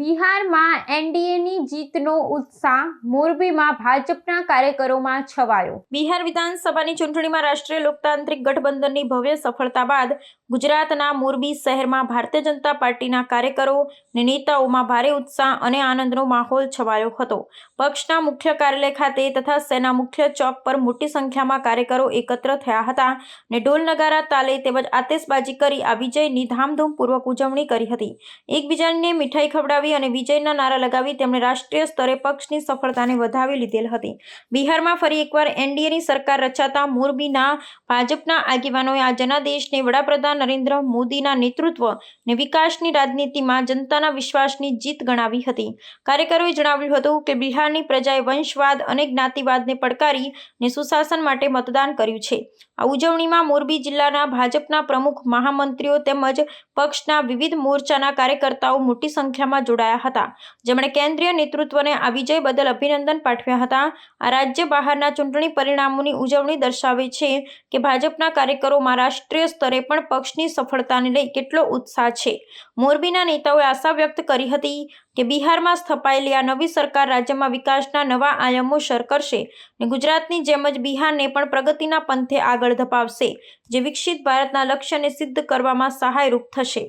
બિહારમાં એનડીએની જીતનો ઉત્સાહ મોરબીમાં ભાજપના કાર્યકરોમાં છવાયો. બિહાર વિધાનસભાની ચૂંટણીમાં રાષ્ટ્રીય લોકતાંત્રિક ગઠબંધનની ભવ્ય સફળતા બાદ ગુજરાતના મોરબી શહેરમાં ભારતીય જનતા પાર્ટીના કાર્યકરો અને નેતાઓમાં ભારે ઉત્સાહ અને આનંદનો માહોલ છવાયો હતો. પક્ષના મુખ્ય કાર્યાલય ખાતે તથા સેના મુખ્ય ચોક પર મોટી સંખ્યામાં કાર્યકરો એકત્ર થયા હતા અને ઢોલ નગારા, તાલે તેમજ આતેશબાજી કરી આ વિજયની ધામધૂમપૂર્વક ઉજવણી કરી હતી. એકબીજાને મીઠાઈ ખવડાવી અને વિજયના નારા લગાવી તેમણે રાષ્ટ્રીય સ્તરે પક્ષની સફળતાને વધાવી લીધેલ હતી. બિહારમાં ફરી એકવાર એનડીએની સરકાર રચાતા મોરબીના ભાજપના આગેવાનોએ આ જનાદેશને વડાપ્રધાન નરેન્દ્ર મોદીના નેતૃત્વ અને વિકાસની રાજનીતિમાં જનતાના વિશ્વાસની જીત ગણાવી હતી. કાર્યકરોએ જણાવ્યું હતું કે બિહારની પ્રજાએ વંશવાદ અને જ્ઞાતિવાદને પડકારી અને સુશાસન માટે મતદાન કર્યું છે. આ ઉજવણીમાં મોરબી જિલ્લાના ભાજપના પ્રમુખ મહામંત્રીઓ તેમજ પક્ષના વિવિધ મોરચાના કાર્યકર્તાઓ મોટી સંખ્યામાં જોડાયા. હતા. જેમણે કેન્દ્રીય નેતૃત્વને આ વિજય બદલ અભિનંદન પાઠવ્યા હતા. આ રાજ્ય બહારના ચૂંટણી પરિણામોની ઉજવણી દર્શાવે છે કે ભાજપના કાર્યકરોમાં રાષ્ટ્રીય સ્તરે પણ પક્ષની સફળતાને લઈ કેટલો ઉત્સાહ છે. મોરબીના નેતાઓએ આશા વ્યક્ત કરી હતી કે બિહારમાં સ્થપાયેલી આ નવી સરકાર રાજ્યમાં વિકાસના નવા આયામો સર કરશે ને ગુજરાતની જેમ જ બિહારને પણ પ્રગતિના પંથે આગળ ધપાવશે, જે વિકસિત ભારતના લક્ષ્યને સિદ્ધ કરવામાં સહાયરૂપ થશે.